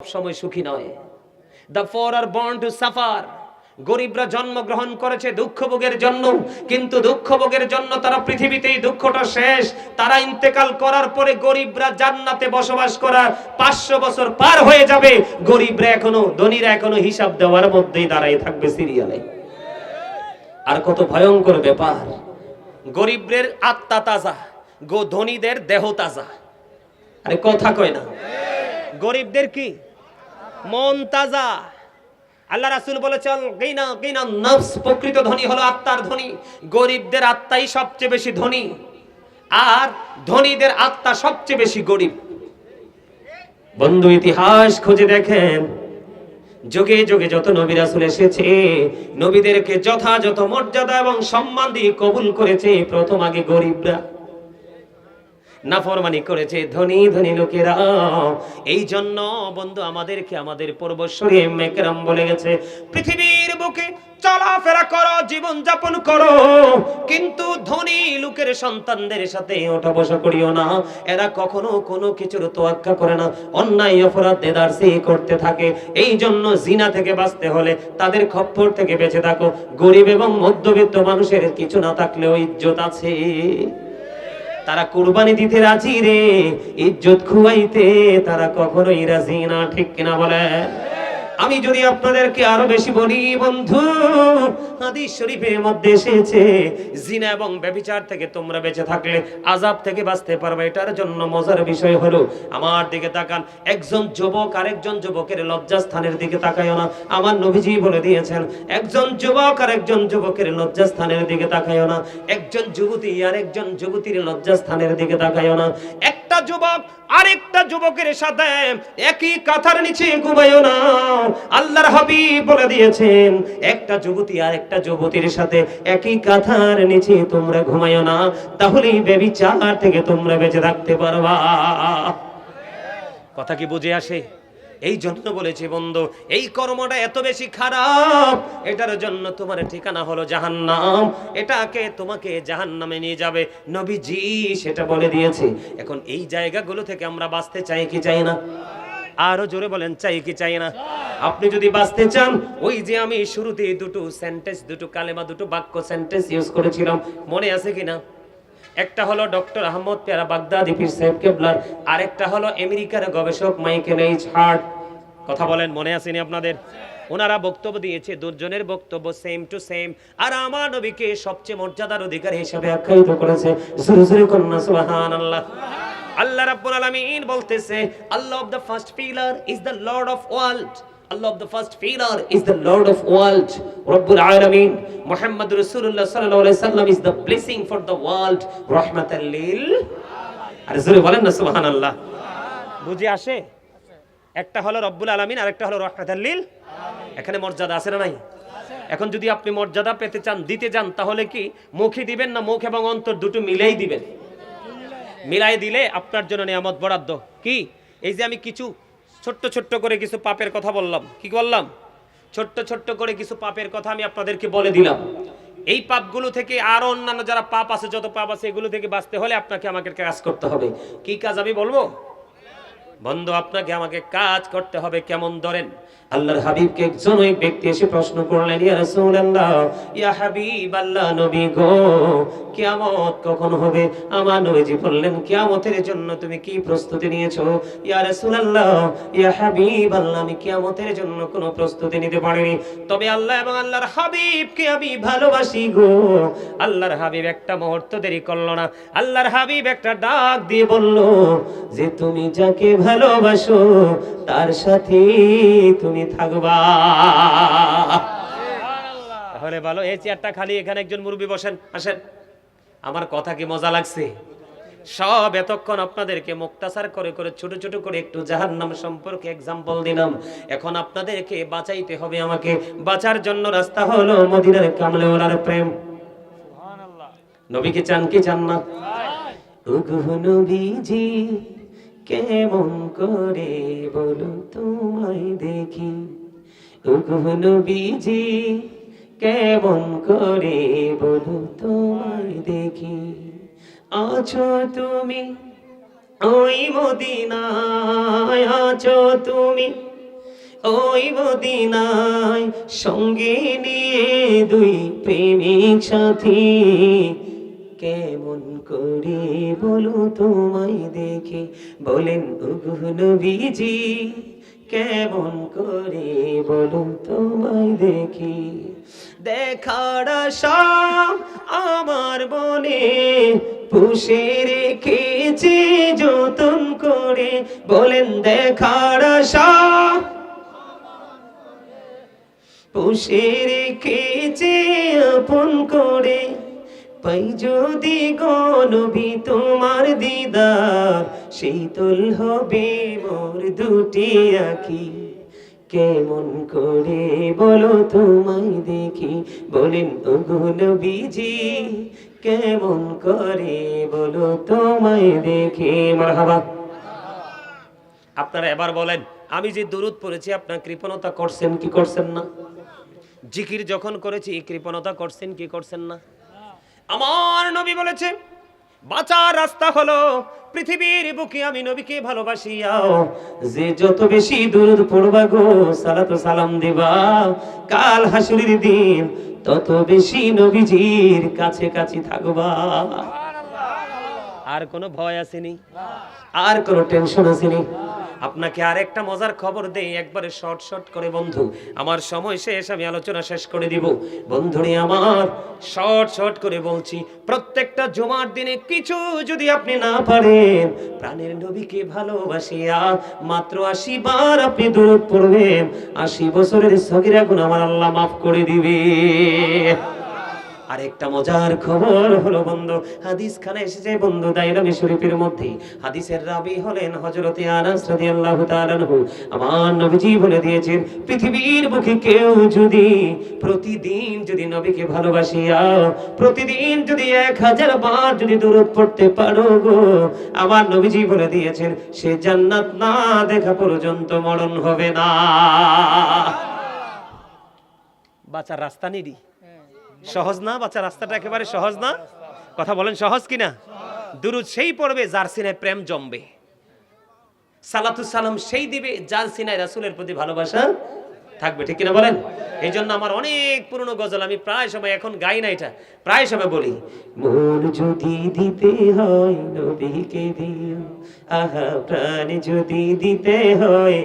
সময় সুখী নয়। The poor are born to suffer গরিবরা জন্মগ্রহণ করেছে দুঃখ ভোগের জন্য, কিন্তু দুঃখ ভোগের জন্য তারা পৃথিবীতেই দুঃখটা শেষ। তারা ইন্তেকাল করার পরে গরিবরা জান্নাতে বসবাস করার পাঁচশো বছর পার হয়ে যাবে। গরিবরা এখনও, ধনীরা এখনও হিসাব দেওয়ার মধ্যেই দাঁড়াই থাকবে সিরিয়ালে। আর কত ভয়ঙ্কর ব্যাপার। গরিবদের আত্মা তাজা, গো ধনীদের দেহ তাজা। আরে কথা কয় না। গরিবদের কি? মন তাজা আল্লাহ রাসূল বলেছেন, গিনা গিনা নফস প্রকৃত ধনী হলো আত্মার ধনী। গরিবদের আত্মাই সবচেয়ে বেশি ধনী। আর ধনীদের আত্মা সবচেয়ে বেশি গরিব। বন্ধু ইতিহাস খুঁজে দেখেন, যুগে যুগে যত নবী রাসূল এসেছে, নবীদেরকে যথাযথ মর্যাদা এবং সম্মান দিয়ে কবুল করেছে প্রথম আগে গরিবরা। নাফরমানি করেছে ধনী ধনী লোকেরা। এই জন্য বন্ধু, আমাদেরকে আমাদের পূর্বশ্বরী মেকরাম বলে গেছে, পৃথিবীর বুকে চলাফেরা করো জীবন যাপন করো। কিন্তু ধনী লোকের সন্তানদের সাথে ওঠা বসা করিও না। এরা কখনো কোনো কিছুর তোয়াক্কা করে না। অন্যায়, অপরাধ দেদারসি করতে থাকে। এই জন্য জিনা থেকে বাঁচতে হলে তাদের খপ্পর থেকে বেঁচে থাকো। গরিব এবং মধ্যবিত্ত মানুষের কিছু না থাকলেও ইজ্জত আছে। তারা কোরবানি দিতে রাজি রে ইজ্জত খুয়াইতে তারা কখনোই রাজি না ঠিক কিনা বলে আমি যদি আপনাদেরকে আরও বেশি বলি, বন্ধু, হাদিস শরীফের মধ্যে এসেছে, জিনা এবং ব্যভিচার থেকে তোমরা বেঁচে থাকলে আজাব থেকে বাঁচতে পারবে, এটার জন্য মজার বিষয় হলো, আমার দিকে তাকান, একজন যুবক আরেকজন যুবকের লজ্জাস্থানের দিকে তাকায় না। আমার নবীজি বলে দিয়েছেন, একজন যুবক আর একজন যুবকের লজ্জাস্থানের দিকে তাকায় না। একজন যুবতী আরেকজন যুবতীর লজ্জাস্থানের দিকে তাকায় না। একটা যুবক আরেকটা যুবকের সাথে একই কাঁথার নিচে ঘুমায়ও না। আল্লাহর হাবিব বলে দিয়েছেন। একটা যুবতী আর একটা যুবতীর সাথে একই কাঁথার নিচে তোমরা ঘুমায়ও না, তাহলেই বেবিচার থেকে তোমরা বেঁচে থাকতে পারবা। কথা কি বুঝে আসে? এই জন্য বলেছি বন্ধু, এই কর্মটা এত বেশি খারাপ, এটার জন্য তোমার ঠিকানা হলো জাহান্নাম। এটাকে তোমাকে জাহান্নামে নিয়ে যাবে নবীজি, সেটা বলে দিয়েছে। এখন এই জায়গাগুলো থেকে আমরা বাঁচতে চাই কি চাই না? আরও জোরে বলেন, চাই কি চাই না? আপনি যদি বাঁচতে চান, ওই যে আমি শুরুতে দুটো সেন্টেন্স দুটো কালেমা, দুটো বাক্য সেন্টেন্স ইউজ করেছিলাম, মনে আছে কিনা? একটা হলো ডক্টর আহমদ পেয়ারা বাগদাদি, পীর সাহেব কেবলার, আরেকটা হলো আমেরিকার গবেষক মাইকেল এইচ হার্ট। কথা বলেন, মনে আসেনি আপনাদের? ওনারা বক্তব্য দিয়েছে, দুজনের বক্তব্য সেম টু সেম আর আমার নবীকে সবচেয়ে মর্যাদার অধিকার হিসেবে আখ্যায়িত করেছে, জোরে জোরে কন্যা, সুবহানাল্লাহ। আল্লাহ রাব্বুল আলামিন বলতেছে, Allah of the first pillar is the lord of world Allah of the first pillar is the Lord of world. Rabbul Alameen. Muhammad Rasulullah sallallahu alaihi wasallam is the blessing for the world. Rahmatan lil. আর জোরে বলেন না সুবহানাল্লাহ। বুঝে আসে? একটা হলো রব্বুল আলামিন আর একটা হলো রহমাতাল লিল। এখানে মর্যাদা আছে না নাই? এখন যদি আপনি মর্যাদা পেতে চান দিতে চান তাহলে কি মুখে দিবেন না মুখ এবং অন্তর দুটো মিলেই দিবেন মিলাই দিলে আপনার জন্য নিয়ামত বরাদ্দ কি এই যে আমি কিছু ছোট্ট ছোট্ট করে কিছু পাপের কথা বললাম। কি বললাম ছোট্ট ছোট্ট করে কিছু পাপের কথা আমি আপনাদেরকে বলে দিলাম। এই পাপগুলো থেকে আরও অন্যান্য যারা পাপ আছে, যত পাপ আছে, এগুলো থেকে বাঁচতে হলে আপনাকে আমাকে কাজ করতে হবে। কি কাজ আমি বলব? বন্ধু, আপনাকে আমাকে কাজ করতে হবে। কেমন ধরেন? আল্লাহর হাবিবকে একজন ওই ব্যক্তি এসে প্রশ্ন করলেন, ইয়া রাসূলুল্লাহ, ইয়া হাবিব আল্লাহ নবী গো, কিয়ামত কখন হবে? আমার নবীজি বললেন, কিয়ামতের জন্য তুমি কি প্রস্তুতি নিয়েছো? ইয়া রাসূলুল্লাহ, ইয়া হাবিব আল্লাহ আমি কিয়ামতের জন্য কোনো প্রস্তুতি নিতে পারিনি। তবে আল্লাহ এবং আল্লাহর হাবিবকে আমি ভালোবাসি গো। আল্লাহর হাবিব একটা মুহূর্ত দেরি করল না। আল্লাহর হাবিব একটা ডাক দিয়ে বলল, যে তুমি যাকে ভালোবাসো, তার সাথে তুমি থাকবা। তাহলে ভালো এই চেয়ারটা খালি এখানে একজন মুরব্বী বসেন আসেন। আমার কথা কি মজা লাগছে? সব এতক্ষণ আপনাদেরকে মুক্তাসার করে করে ছোট ছোট করে একটু জাহান্নাম সম্পর্কে এক্সাম্পল দিলাম। এখন আপনাদেরকে বাঁচাইতে হবে আমাকে। বাঁচার জন্য রাস্তা হলো মদিনার কামলে ওলার প্রেম নবীকে চান কি চান না? নবীজি কেমন করে বলো তোমায় দেখি? উগুহ নবীজি, কেমন করে বলো তোমায় দেখি? আছো তুমি ওই মদিনায়, আছো তুমি ওই মদিনায় সঙ্গে নিয়ে দুই প্রেমিক সাথী কেমন করে বলো তোমায় দেখে? বলেন, ওগো নবীজি, কেমন করে বলো তোমায় দেখি? দেখার আশা আমার বনে পুষে রেখেছি যতন করে। বলেন, দেখার আশা পুষে রেখেছে আপন করে। পাই যদি গনবি তোমার দিদার শীতল হবে মোর দুটি আখি। কেমন করে বলো তোমায় দেখি, বলেন ওগুন বিজি কেমন করে বলো তোমায় দেখি, মারহাবা। আপনারা এবার বলেন, আমি যে দূরত পড়েছি, আপনার কৃপণতা করছেন কি করছেন না? জিকির যখন করেছি কৃপণতা করছেন কি করছেন না? আমার নবী বলেছে বাঁচার রাস্তা হলো পৃথিবীর বুকে আমি নবীকে ভালোবাসিয়াও যে যত বেশি দূর পড়বা গো সালাত সালাম দিবা। কাল হাসুরির দিন তত বেশি নবীজির কাছে কাছে থাকবা। আর কোনো ভয় আসেনি? আর কোনো টেনশন আসেনি? আপনাকে আর একটা মজার খবর দেই, একবারে শর্ট শর্ট করে বন্ধু। আমার সময় শেষ, আমি আলোচনা শেষ করে দিব। বন্ধুরে আমার, শর্ট শর্ট করে বলছি, প্রত্যেকটা জমার দিনে কিছু যদি আপনি না পারেন, প্রাণের নবীকে ভালোবাসিয়া মাত্র আশি বার আপনি দূর পড়বেন। আশি বছরের সগিরা গুণ আমার আল্লাহ মাফ করে দিবে। আরেকটা মজার খবর হলো বন্ধু, হাদিস খানে এসেছে বন্ধু দাইরামি শরীফের মধ্যে হাদিসের রাবি হলেন হযরতে আনাস রাদিয়াল্লাহু তাআলা আমার নবীজি বলে দিয়েছেন, পৃথিবীর বুকে কেউ যদি প্রতিদিন যদি নবীকে ভালোবাসিয়া, প্রতিদিন যদি এক হাজার বার যদি দূরত পড়তে পারো গো, আমার নবীজি বলে দিয়েছেন, সে জান্নাত না দেখা পর্যন্ত মরণ হবে না। বাঁচার রাস্তা নিডি সহজ না? বাচ্চা, রাস্তাটা একেবারে সহজ না? কথা বলেন সহজ কিনা? দুরুদ সেই পড়বে, যার সিনায় প্রেম জমবে। সালাম সেই দিবে, যার সিনায় রাসূলের প্রতি ভালোবাসা থাকবে। ঠিক কিনা বলেন? এই জন্য আমার অনেক পুরনো গজল, আমি প্রায় সময় এখন গাই না এটা, প্রায় সময় বলি। মন যদি দিতে হয়, নবীকে দিও, আহা, প্রাণ যদি দিতে হয়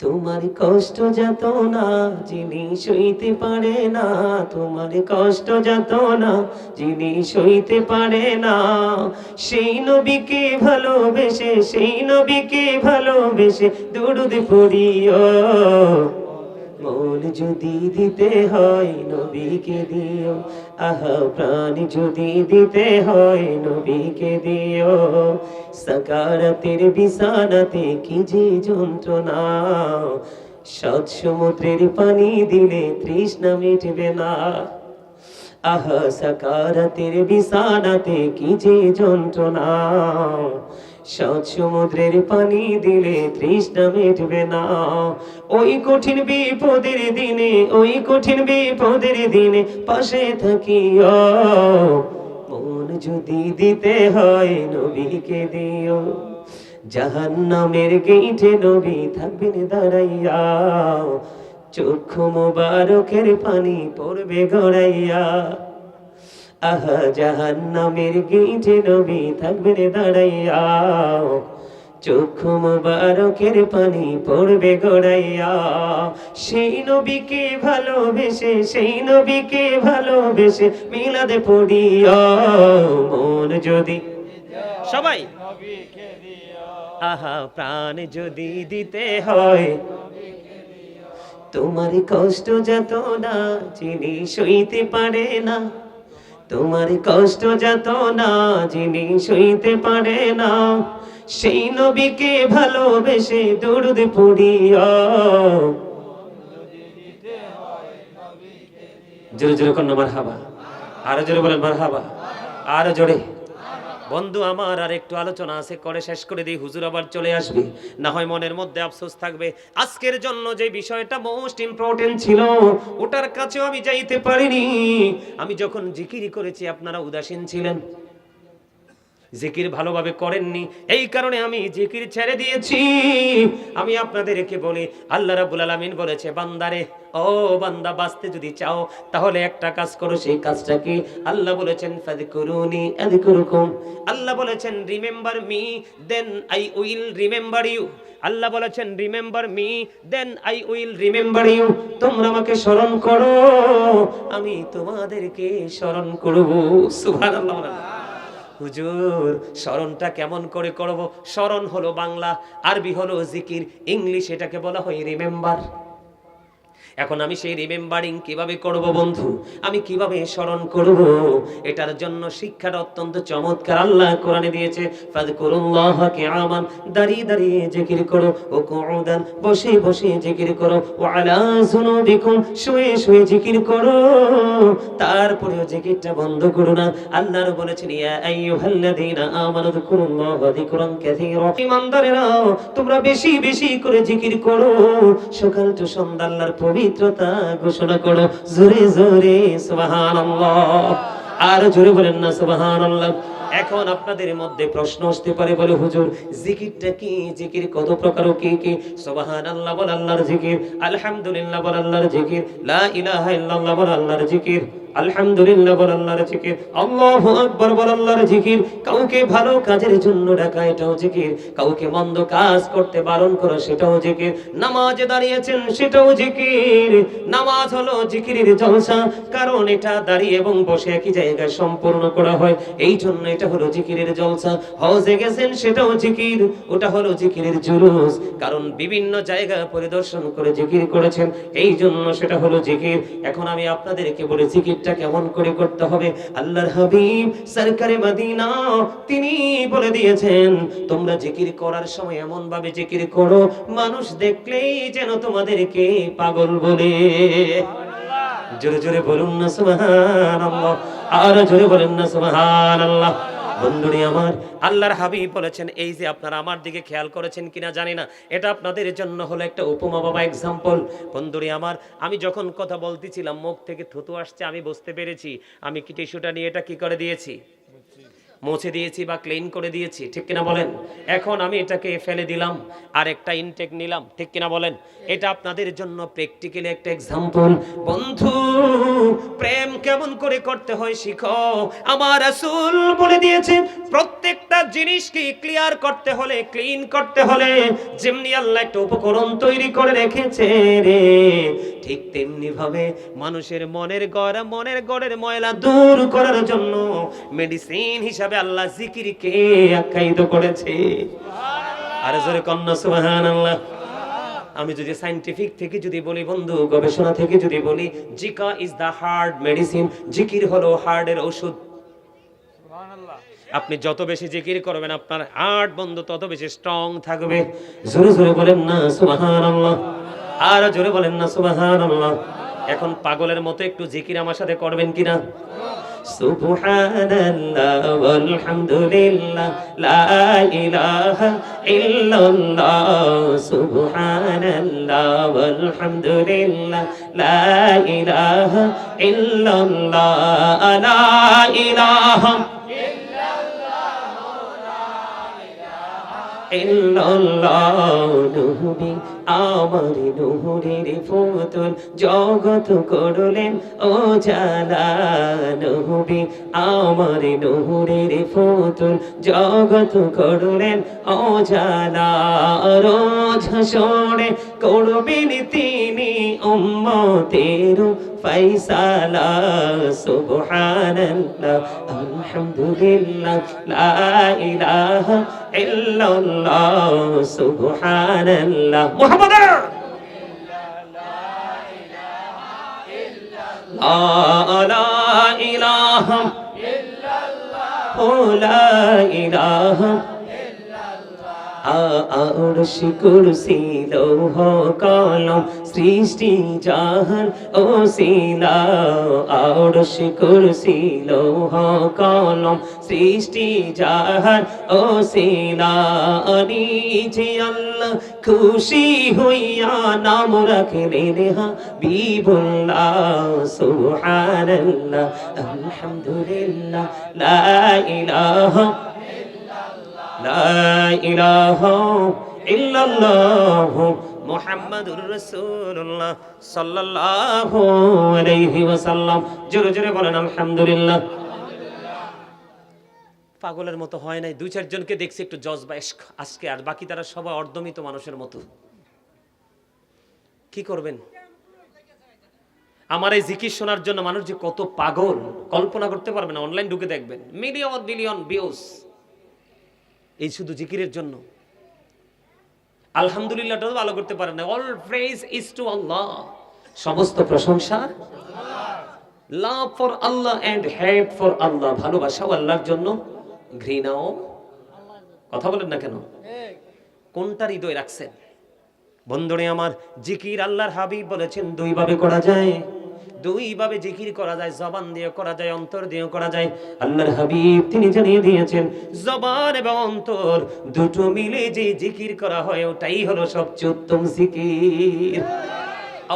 তোমার কষ্ট যত না, যিনি সইতে পারে না, তোমার কষ্ট যত না, যিনি সইতে পারে না। সেই নবীকে ভালোবেসে, সেই নবীকে ভালোবেসে দুরুদ পড়িও। মন যদি দিতে হয় নবীকে দিও, আহা প্রাণ যদি দিতে হয় নবীকে দিও। সাকারাতের বিছানাতে কি যে যন্ত্রণা, সৎ সমুদ্রের পানি দিলে তৃষ্ণা মিটবে না। আহা সাকারাতের বিছানাতে কি যে যন্ত্রণা সৎ সমুদ্রের পানি দিলে তৃষ্ণা মিটবে না। ওই কঠিন বিপদের দিনে, ওই কঠিন বিপদের দিনে পাশে থাকিও। মন যদি দিতে হয় নবীকে দিও। জাহান্নামের গেইটে নবী থাকবেন দাঁড়াইয়া। চক্ষু মোবারকের পানি পড়বে গড়াইয়া। আহা জাহান্নামের গেইটে নবী থাকবেন দাঁড়াইয়া। চক্ষু মোবারকের পানি পড়বে গড়াইয়া। সেই নবীকে ভালোবেসে, সেই নবীকে ভালোবেসে মিলাদে পড়িয়া। মন যদি সবাই আহা, প্রাণ যদি দিতে হয়। তোমার কষ্ট যত না, যিনি সইতে পারে না। তোমার কষ্ট যত না, যিনি সইতে পারে না, সেই নবীকে ভালোবেসে দরুদ পড়িয়া জোরে জোরে কন্যা মার হাবা আরও জোরে বলেন মার হাবা আরও জোরে। বন্ধু, আমার আর একটু আলোচনা আছে, করে শেষ করে দিই, হুজুর আবার চলে আসবে। না হয় মনের মধ্যে আফসোস থাকবে। আজকের জন্য যে বিষয়টা মোস্ট ইম্পর্টেন্ট ছিল, ওটার কাছেও আমি যাইতে পারিনি। আমি যখন জিকিরি করেছি, আপনারা উদাসীন ছিলেন। জিকির ভালোভাবে করেননি। এই কারণে আমি জিকির ছেড়ে দিয়েছি। আমি আপনাদেরকে বলি, আল্লাহ রাব্বুল আলামিন বলেছে, বান্দারে, ও বান্দা, বাঁচতে যদি চাও, তাহলে একটা কাজ করো, সেই কাজটা কি? আল্লাহ বলেছেন, ফাযকুরুনি আযকুরুকুম। আল্লাহ বলেছেন, remember me, then I will remember you. আল্লাহ বলেছেন, remember me, then I will remember you. তোমরা আমাকে স্মরণ করো, আমি তোমাদেরকে স্মরণ করব। সুবহানাল্লাহ। হুজুর, স্মরণটা কেমন করে করব? স্মরণ হলো বাংলা, আরবি হলো জিকির, ইংলিশ এটাকে বলা হয় রিমেম্বার। এখন আমি সেই রিমেম্বারিং কীভাবে করব বন্ধু? আমি কীভাবে স্মরণ করব? এটার জন্য শিক্ষাটা অত্যন্ত চমৎকার। আল্লাহ কোরআনে দিয়েছে, ফাযকুরুল্লাহ কিয়ামান। দাঁড়িয়ে দাঁড়িয়ে জিকির করো ও কুউদান বসে বসে জিকির করো ও আলা যুনুবিকুম। শুয়ে শুয়ে জিকির করো। তারপরেও জিকিরটা বন্ধ করো না। আল্লাহর বলেছেন, ইয়া আইয়ুহাল্লাযীনা আমানু যকুরুল্লাহ যিকরান কাসীরা। ঈমানদারেরা তোমরা বেশি বেশি করে জিকির করো। সকাল টু সন্ধ্যা আল্লাহর পবিত্রতা ঘোষণা করো। জোরে জোরে, সুবহানাল্লাহ। আর জোরে বলেন না, সুবহানাল্লাহ। এখন আপনাদের মধ্যে প্রশ্ন আসতে পারে বলে, হুজুর, জিকিরটা কি? জিকির কত প্রকার ও কি কি? সুবহানাল্লাহ বল আল্লাহর জিকির, আলহামদুলিল্লাহ বল আল্লাহর জিকির, লা ইলাহা ইল্লাল্লাহ বল আল্লাহর জিকির। আলহামদুলিল্লাহ বল আল্লাহর জিকির। আল্লাহু আকবার বল আল্লাহর জিকির। কাউকে ভালো কাজের জন্য ডাকা এটাও জিকির। কাউকে মন্দ কাজ করতে বারণ করা সেটাও জিকির। নামাজে দাঁড়িয়েছেন সেটাও জিকির। নামাজ হলো জিকিরের জলসা। কারণ এটা দাঁড়িয়ে এবং বসে একই জায়গায় সম্পূর্ণ করা হয়। এই জন্য এটা হলো জিকিরের জলসা। হজে গেছেন সেটাও জিকির। ওটা হলো জিকিরের জুলুস। কারণ বিভিন্ন জায়গা পরিদর্শন করে জিকির করেছেন। এই জন্য সেটা হলো জিকির। এখন আমি আপনাদেরকে বলে জিকিরটা কেমন করে করতে হবে। আল্লাহর হাবিব সরকারে মদিনা, তিনি বলে দিয়েছেন, তোমরা জিকির করার সময় এমন ভাবে জিকির করো, মানুষ দেখলেই যেন তোমাদেরকে পাগল বলে। জোরে জোরে বলুন না, সুবহানাল্লাহ। আর জোরে বলেন না, সুবহানাল্লাহ। বন্ধুরি আমার, আল্লাহর হাবিব বলেছেন, এই যে আপনারা আমার দিকে খেয়াল করেছেন কিনা জানি না, এটা আপনাদের জন্য হলো একটা উপমা বাবা এক্সাম্পল বন্ধুরি আমার, আমি যখন কথা বলতেছিলাম, মুখ থেকে থুতু আসছে, আমি বুঝতে পেরেছি, আমি কি টিস্যুটা নিয়ে এটা কি করে দিয়েছি? মুছে দিয়েছি বা ক্লিন করে দিয়েছি, ঠিক কিনা বলেন? এখন আমি এটাকে ফেলে দিলাম, আর একটা ইনটেক নিলাম, ঠিক কিনা বলেন? এটা আপনাদের জন্য প্র্যাকটিক্যালি একটা এক্সাম্পল বন্ধু, প্রেম কেমন করে করতে হয় শিখো। আমার রাসূল বলে দিয়েছে, প্রত্যেকটা জিনিসকে ক্লিয়ার করতে হলে ক্লিন করতে হলে, যেমনি আল্লাহ একটা উপকরণ তৈরি করে রেখেছে রে। ঠিক তেমনি ভাবে মানুষের মনের গড় মনের গড়ের ময়লা দূর করার জন্য মেডিসিন হিসাবে আল্লাহ জিকিরকে আখ্যায়িত করেছে। আরে জোরে কন্যা সুবহানাল্লাহ। আমি যদি সাইন্টিফিক থেকে যদি বলি বন্ধু গবেষণা থেকে যদি বলি জিকা ইজ দা হার্ড মেডিসিন জিকির হলো হার্টের ওষুধ। আপনি যত বেশি জিকির করবেন আপনার হার্ট বন্ধু তত বেশি স্ট্রং থাকবে। জোরে জোরে বলেন না সুবহানাল্লাহ। আর জোরে বলেন না, সুবহানাল্লাহ। এখন পাগলের মতো একটু জিকির আমার সাথে করবেন কিনা? সুবহানাল্লাহ ওয়ালহামদুলিল্লাহ লা ইলাহা ইল্লাল্লাহ, সুবহানাল্লাহ ওয়ালহামদুলিল্লাহ লা ইলাহা ইল্লাল্লাহ, লা ইলাহা নবী আমার নহরের ফুতুল জগত করলেন ও জালা নবী আমার নহরের ফুতুল জগত করলেন ও জালা রোজ হাসরে করবেন তিনি উম্মতের ফৈসালা সুবহানাল্লাহ আলহামদুলিল্লাহ লা ইলাহা ইল্লাল্লাহ সুবহানাল্লাহ। মুহাম্মদ! লা ইলাহা ও লা ইলাহা আরশ কুরসি লৌহ কলম সৃষ্টি জাহান ও শিলা আরশ কুরসি লৌহ কলম সৃষ্টি জাহান ও শিলা নিজে আল্লাহ খুশি হইয়া নাম রাখলেন হাবিবুল্লাহ সুবহানাল্লাহ, আলহামদুলিল্লাহ, লা ইলাহা পাগলের মতো হয় নাই দুই চারজনকে দেখছি একটু জজবা ইশক আজকে আর বাকি তারা সবাই অর্ধমিত মানুষের মতো। কি করবেন? আমার এই জিকির শোনার জন্য মানুষ যে কত পাগল, কল্পনা করতে পারবে না, অনলাইন ঢুকে দেখবেন। মিলিয়ন, বিলিয়ন ভিউজ এই শুধু জিকিরের জন্য। আলহামদুলিল্লাহটা ভালো করতে পারে না। All praise is to Allah সমস্ত প্রশংসা। Love for Allah and hate for Allah ভালোবাসাও আল্লাহর জন্য। ঘৃণাও। কথা বলেন না কেন? কোনটা হৃদয় রাখছেন? বন্ধুরে আমার, জিকির আল্লাহর হাবিব বলেছেন, দুইভাবে করা যায়। দুই ভাবে জিকির করা যায়, জবান দিয়ে করা যায়, অন্তর দিয়ে করা যায়। আল্লাহর হাবিব তিনি জানিয়ে দিয়েছেন, জবান এবং অন্তর দুটো মিলে যে জিকির করা হয়, ওটাই হলো সবচেয়ে উত্তম জিকির।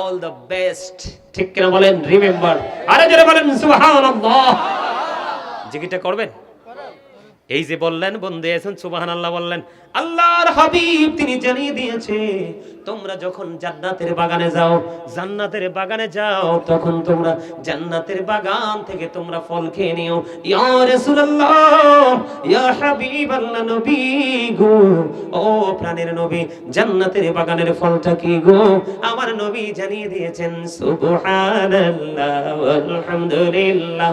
অল দ্য বেস্ট ঠিক কিনা বলেন? রিমেম্বার আরে যারা বলেন, সুবহানাল্লাহ। জিকিরটা করবেন? এই যে বললেন বন্ধু এসেন সুবাহান আল্লাহ বললেন, আল্লাহর হাবিব তিনি জানিয়ে দিয়েছে, তোমরা যখন জান্নাতের বাগানে যাও, জান্নাতের বাগানে যাও, তখন তোমরা জান্নাতের বাগান থেকে তোমরা ফল খেয়ে নিও। ইয়া রাসূলুল্লাহ, ইয়া হাবিবাল্লাহ নবী গো, ও প্রাণের নবী, জান্নাতের বাগানের ফলটা কি গো? আমার নবী জানিয়ে দিয়েছেন, সুবহানাল্লাহ আলহামদুলিল্লাহ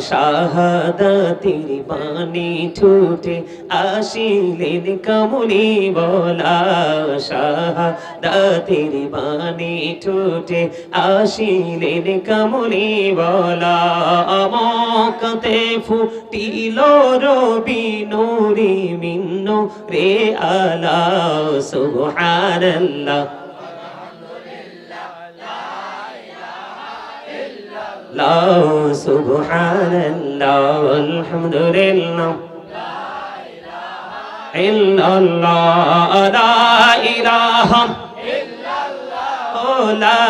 শাহাদাতির বাণী ঠুটে আসিলেন কামনি বলা। শাহাদাতির বাণী ঠুটে আসিলেন কামনি বলা। আমকতে ফুটিল রবি নুরি মিন্ন রে আলা, সুবহানাল্লাহ। আল্লাহ, সুবহানাল্লাহ, আলহামদুলিল্লাহ। ইল্লাল্লাহ, লা ইলাহা। ইল্লাল্লাহ লা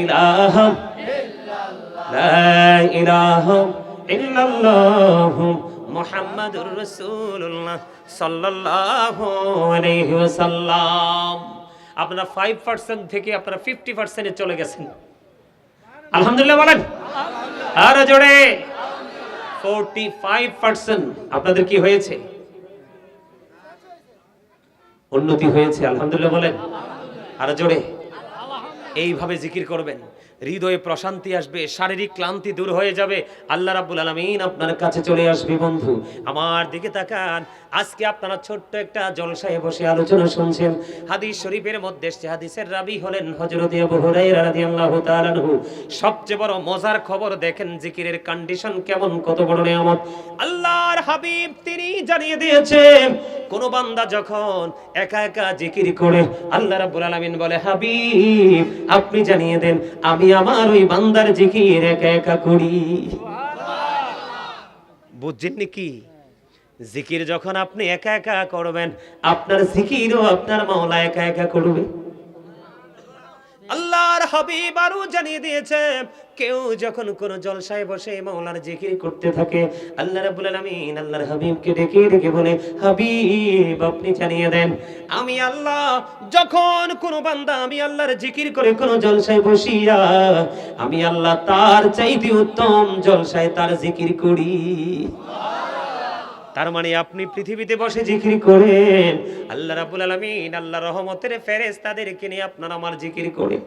ইলাহা। ইল্লাল্লাহ লা ইলাহা ইল্লাল্লাহ মুহাম্মাদুর রাসূলুল্লাহ সাল্লাল্লাহু আলাইহি ওয়াসাল্লাম। ফাইভ পার্সেন্ট থেকে আপনারা ফিফটি পার্সেন্টে চলে গেছেন। আলহামদুলিল্লাহ বলেন। আরও জোরে। ফোরটি ফাইভ পার্সেন্ট আপনাদের কি হয়েছে? উন্নতি হয়েছে, আলহামদুলিল্লাহ বলেন। আরও জোরে। এইভাবে জিকির করবেন। হৃদয়ে প্রশান্তি আসবে, শারীরিক ক্লান্তি দূর হয়ে যাবে। আল্লাহ রাব্বুল আলামিন আপনার কাছে চলে আসবে বন্ধু। আমার দিকে তাকান আজকে আপনারা ছোট্ট একটা জলসায় বসে আলোচনা শুনছেন। হাদিস শরীফের মধ্যে এসছে হাদিসের রাবি হলেন হযরত আবু হুরায়রা রাদিয়াল্লাহু তাআলা আনহু। সবচেয়ে বড় মজার খবর দেখেন জিকিরের কন্ডিশন কেমন কত বড় নিয়ামত। আল্লাহর হাবিব তিনি জানিয়ে দিয়েছেন কোন বান্দা যখন একা একা জিকির করে আল্লাহ রাব্বুল আলামিন বলে হাবিব আপনি জানিয়ে দেন আমি আমার ওই বান্দার জিকির একা একা করি। বুঝছেন কি জিকির যখন আপনি একা একা করবেন, আপনার জিকিরও আপনার মাওলা একা একা করবে। আল্লাহর হাবিব আরও জানিয়ে দিয়েছে, কেউ যখন কোন জলসায় বসে মাওলার জিকির করতে থাকে, আল্লাহ রাব্বুল আলামিন আল্লাহর হাবিবকে ডেকে ডেকে বলে, হাবিব, আপনি জানিয়ে দেন, আমি আল্লাহ, যখন কোন বান্দা আমি আল্লাহর জিকির করে কোন জলসায় বসিয়া আমি আল্লাহ তার চাইতে উত্তম জলসায় তার জিকির করি। তার মানে আপনি পৃথিবীতে বসে জিকির করেন? আল্লাহ রাব্বুল আলামিন আল্লাহ রহমতের ফেরেশতাদেরকে নিয়ে আপনার আমার জিকির করেন।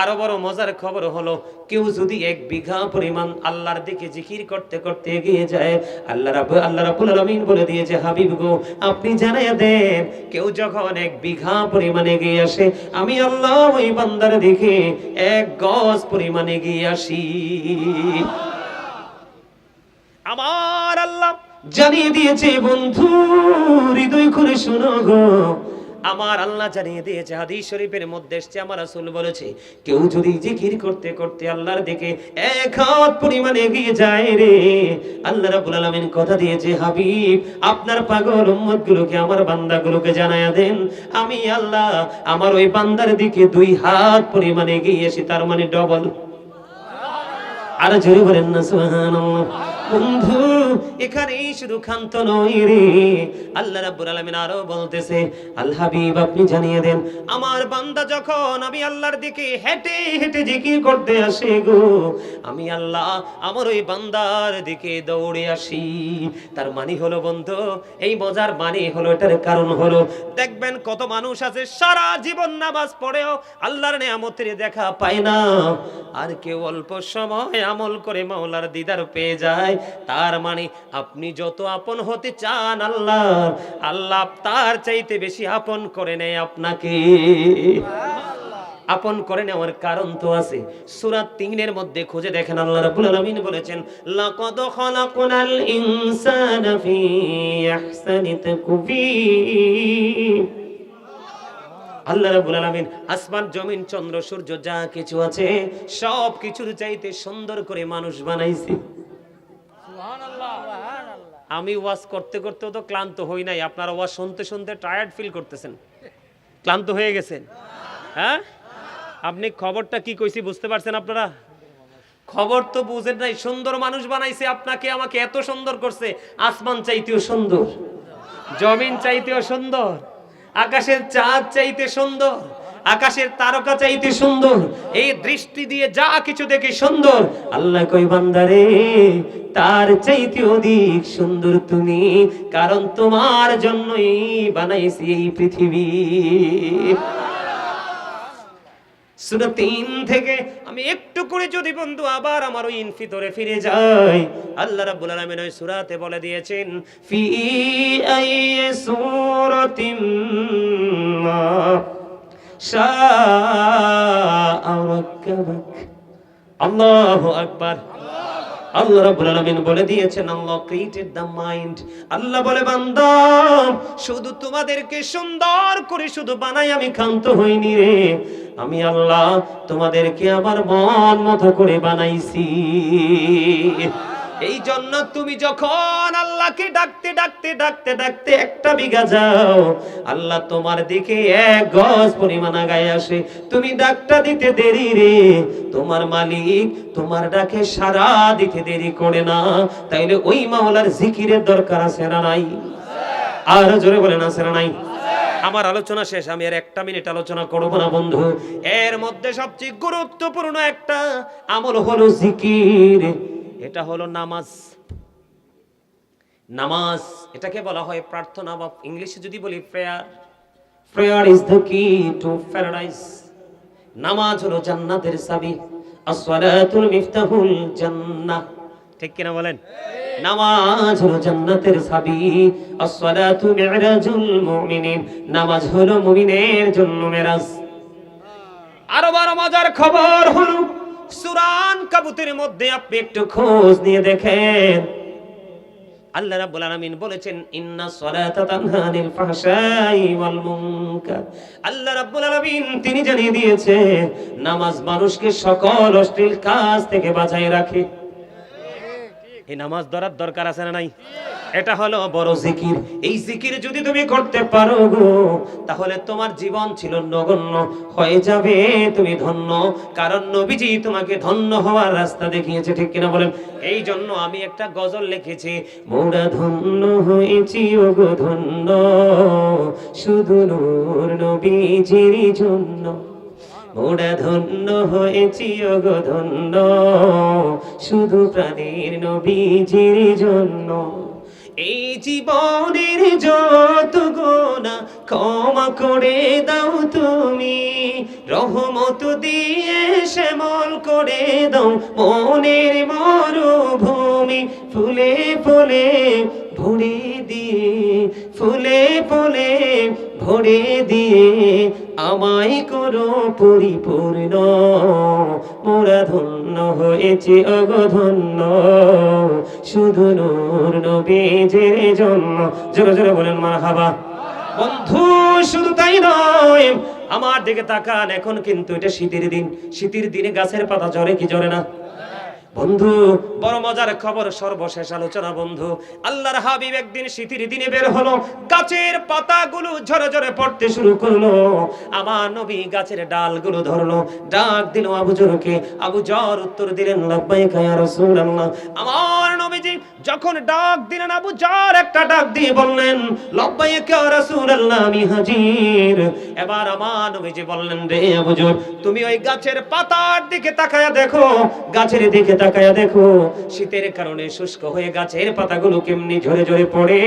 আরও বড় মজার খবর হলো কেউ যদি এক বিঘা পরিমাণ আল্লাহর দিকে জিকির করতে করতে এগিয়ে যায় আল্লাহ রাব্বু আল্লাহ রাব্বুল আলামিন বলে দিয়েছে হাবিব গো আপনি জানাইয়া দেন কেউ যখন এক বিঘা পরিমাণ এগিয়ে আসে আমি আল্লাহ ওই বান্দার দিকে এক গজ পরিমাণ এগিয়ে আসি। আমার আল্লাহ জানিয়ে দিয়েছে, বন্ধু, হৃদয় করে শোনো গো। আমার আল্লাহ জানিয়ে দিয়েছে, হাদিস শরীফের মধ্যে এসছে, আমার রাসূল বলেছে, কেউ যদি জিকির করতে করতে আল্লাহর দিকে এক হাত পরিমাণে এগিয়ে যায় রে। আল্লাহ রাব্বুল আলামিন কথা দিয়েছে, হাবিব, আপনার পাগল উম্মতগুলোকে, আমার বান্দাগুলোকে জানায়া দেন। আমি আল্লাহ, আমার ওই বান্দার দিকে দুই হাত পরিমাণে এগিয়ে এসে তার মানে ডবল আর জোরে বলেন না, সুবহানাল্লাহ। বন্ধু, এখানেই শুধু রে। আল্লাহ রাব্বুল আলামিন আরও বলতেছে হাবিব, আপনি জানিয়ে দেন, আমার বান্দা যখন আমি আল্লাহর দিকে হেঁটে হেঁটে জিকির করতে গো, আমি আল্লাহ আমার ওই বান্দার দিকে দৌড়ে আসি। তার মানে হলো বন্ধু, এই মজার মানে হলো, এটার কারণ হলো, দেখবেন কত মানুষ আছে, সারা জীবন নামাজ পড়েও আল্লাহর নেয়ামতের দেখা পায় না। আর কেউ অল্প সময় আমল করে মাওলার দিদার পেয়ে যায় তার মানে আপনি যত আপন হতে চান আল্লাহ আল্লাহ তার চাইতে বেশি আপন করে নেয় আপনাকে। আপন করে নেওয়ার কারণ তো আছে। সূরা তিনের মধ্যে খুঁজে দেখেন আল্লাহ রাব্বুল আলামিন বলেছেন লাকাদ খালাকনাল ইনসানা ফি আহসানি তাকবীর। আল্লাহ রাব্বুল আলামিন আসমান জমিন চন্দ্র সূর্য যা কিছু আছে সব কিছুর চাইতে সুন্দর করে মানুষ বানাইছে। আমি ওয়াজ করতে করতেও তো ক্লান্ত হই নাই। আপনারা ওয়াজ শুনতে শুনতে টায়ার্ড ফিল করতেছেন। ক্লান্ত হয়ে গেছেন। হ্যাঁ? আপনি খবরটা কি কইছি বুঝতে পারছেন আপনারা? খবর তো বুঝেন নাই। সুন্দর মানুষ বানাইছে আপনাকে আমাকে এত সুন্দর করছে। আসমান চাইতেও সুন্দর জমিন চাইতেও সুন্দর আকাশের চাঁদ চাইতে সুন্দর। আকাশের তারকা চাইতে সুন্দর, এই দৃষ্টি দিয়ে যা কিছু দেখে সুন্দর। আল্লাহ কই বান্দারে, তার চাইতে অধিক সুন্দর তুমি, কারণ তোমার জন্যই বানাইছি এই পৃথিবী। সূরা থেকে আমি একটু করে যদি বন্ধু আবার আমার ওই ইনফিতরে ফিরে যাই, আল্লাহ রাব্বুল আলামিন ওই সূরাতে বলে দিয়েছেন, ফি আইয়ি সূরাতিম আল্লাহু বলে দিয়েছেন ক্রিয়েটেড দ্য মাইন্ড আল্লাহ বলে শুধু তোমাদেরকে সুন্দর করে শুধু বানাই, আমি ক্ষান্ত হইনি রে। আমি আল্লাহ তোমাদেরকে আমার মন মতো করে বানাইছি। এই জন্য তুমি যখন আল্লাহকে ডাকতে ডাকতে ডাকতে ডাকতে একটা বিঘা যাও, আল্লাহ তোমার দিকে এক গজ পরিমাণ আগায় আসে। তুমি ডাকটা দিতে দেরি রে, তোমার মালিক তোমার ডাকে সারা দিতে দেরি করে না। তাইলে ওই মাওলার জিকিরের দরকার আছে না নাই? আর জোরে বলে না না নাই? আমার আলোচনা শেষ, আমি আর একটা মিনিট আলোচনা করব না বন্ধু। এর মধ্যে সবচেয়ে গুরুত্বপূর্ণ একটা আমল হলো জিকির। এটা হলো নামাজ। নামাজ, এটাকে বলা হয় প্রার্থনা বা ইংলিশে যদি বলি prayer prayer is the key to paradise নামাজ হলো জান্নাতের চাবি আসসালাতুল মিফতাহুল জান্নাহ। ঠিক কিনা বলেন? নামাজ হলো জান্নাতের চাবি আসসালাতু মিরাজুল মুমিনিন। নামাজ হলো মুমিনের জন্য মেরাজ। আরও বড় মজার খবর হলো সুরান কাবুতের মধ্যে আপনি একটু খোঁজ নিয়ে দেখেন। আল্লাহ রাব্বুল আলামিন বলেছেন, ইন্না সলাতা তানহানিল ফাহশাই ওয়াল মুনকার। আল্লাহ রাব্বুল আলামিন তিনি জানিয়ে দিয়েছেন, নামাজ মানুষকে সকল অশ্লীল কাজ থেকে বাঁচায় রাখে। এই নামাজ ধরার দরকার আছে না নাই? এটা হলো বড় জিকির। এই জিকির যদি তুমি করতে পারো গো, তাহলে তোমার জীবন ছিল নগণ্য, হয়ে যাবে তুমি ধন্য। কারণ নবীজি তোমাকে ধন্য হওয়ার রাস্তা দেখিয়েছে, ঠিক কিনা বলেন? এই জন্য আমি একটা গজল লিখেছি, মোরা ধন্য হয়েছি ও গো ধন্য। শুধু নূর নবীজির জন্য। মোরা ধন্য হয়েছি ওগো ধন্য। শুধু প্রাণীর নবীজির জন্য। এই জীবনের যত গোনা ক্ষমা করে দাও তুমি। রহমত দিয়ে শ্যামল করে দাও মনের মরুভূমি। ফুলে ফুলে ভরে দিয়ে, ফুলে ফুলে ভরে দিয়ে আমায় করো পরিপূর্ণ। মোরা ধন্য হয়েছে অগধন্য। শুধু নূর নবীজের জন্য। জোরে জোরে বলেন মার হাবা বন্ধু, শুধু তাই নয়, আমার দিকে তাকান, এখন কিন্তু এটা শীতের দিন। শীতের দিনে গাছের পাতা ঝরে কি ঝরে না? বন্ধু। বড় মজার খবর, সর্বশেষ আলোচনা, বন্ধু। আল্লাহর হাবিব একদিন শীতের দিনে বের হলো, গাছের পাতাগুলো ঝরে ঝরে পড়তে শুরু করল। আমার নবী গাছের ডালগুলো ধরলো, ডাক দিল আবু জরকে আবু জর উত্তর দিলেন, লাব্বাইকা ইয়া রাসূলুল্লাহ। আমার নবীজি যখন ডাক দিলেন, আবু জর একটা ডাক দিয়ে বললেন, লাব্বাইকা ইয়া রাসূলুল্লাহ, আমি হাজির। এবার আমার নবীজি বললেন, রে আবু জর তুমি ওই গাছের পাতার দিকে তাকায়া দেখো। গাছের দিকে তাকায়া দেখো শীতের কারণে শুষ্ক হয়ে গাছের পাতাগুলো কেমনি ঝরে ঝরে পড়ে।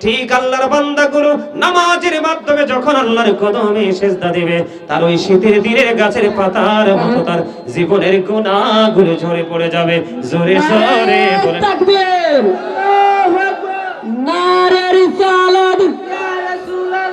ঠিক আল্লাহর বান্দাগুলো নামাজের মাধ্যমে যখন আল্লাহর কদমে সেজদা দেবে তার ওই শীতের দিনের গাছের পাতার মতো তার জীবনের গুণাগুলো ঝরে পড়ে যাবে। জোরে জোরে বলে তাকবীর। আল্লাহু আকবার। নারে রিসালাত।